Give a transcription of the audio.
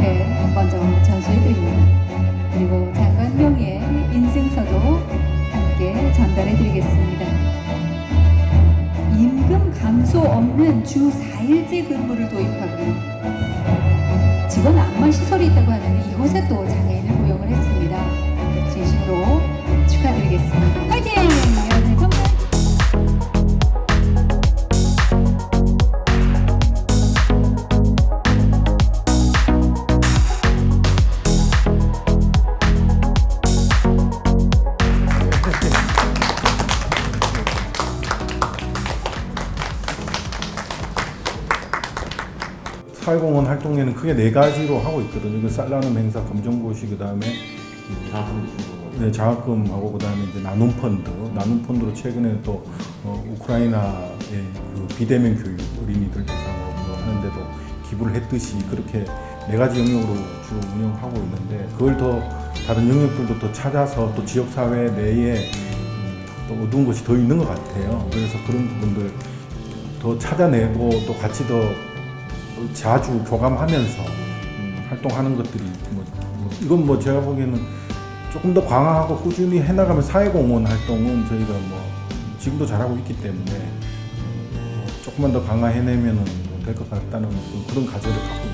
네, 먼저 전수해드립니다. 그리고 장관명의 인증서도 함께 전달해드리겠습니다. 임금 감소 없는 주 4일제 근무를 도입하고요. 직원 안마 시설이 있다고 사회공헌 활동에는 크게 네 가지로 하고 있거든요. 그 쌀나눔 행사, 검정고시 그 다음에 네, 장학금하고 그 다음에 이제 나눔 펀드, 나눔 펀드로 최근에 또 어, 우크라이나의 그 비대면 교육 어린이들 대상으로 하는데도 기부를 했듯이 그렇게 네 가지 영역으로 주로 운영하고 있는데 그걸 더 다른 영역들도 더 찾아서 또 지역 사회 내에 음, 또 어두운 것이 더 있는 것 같아요. 그래서 그런 부분들 더 찾아내고 또 같이 더 자주 교감하면서 음, 활동하는 것들이 뭐, 뭐 이건 뭐 제가 보기에는 조금 더 강화하고 꾸준히 해나가면 사회공헌 활동은 저희가 뭐 지금도 잘하고 있기 때문에 음, 뭐 조금만 더 강화해내면은 될것 같다는 그런 가설을 갖고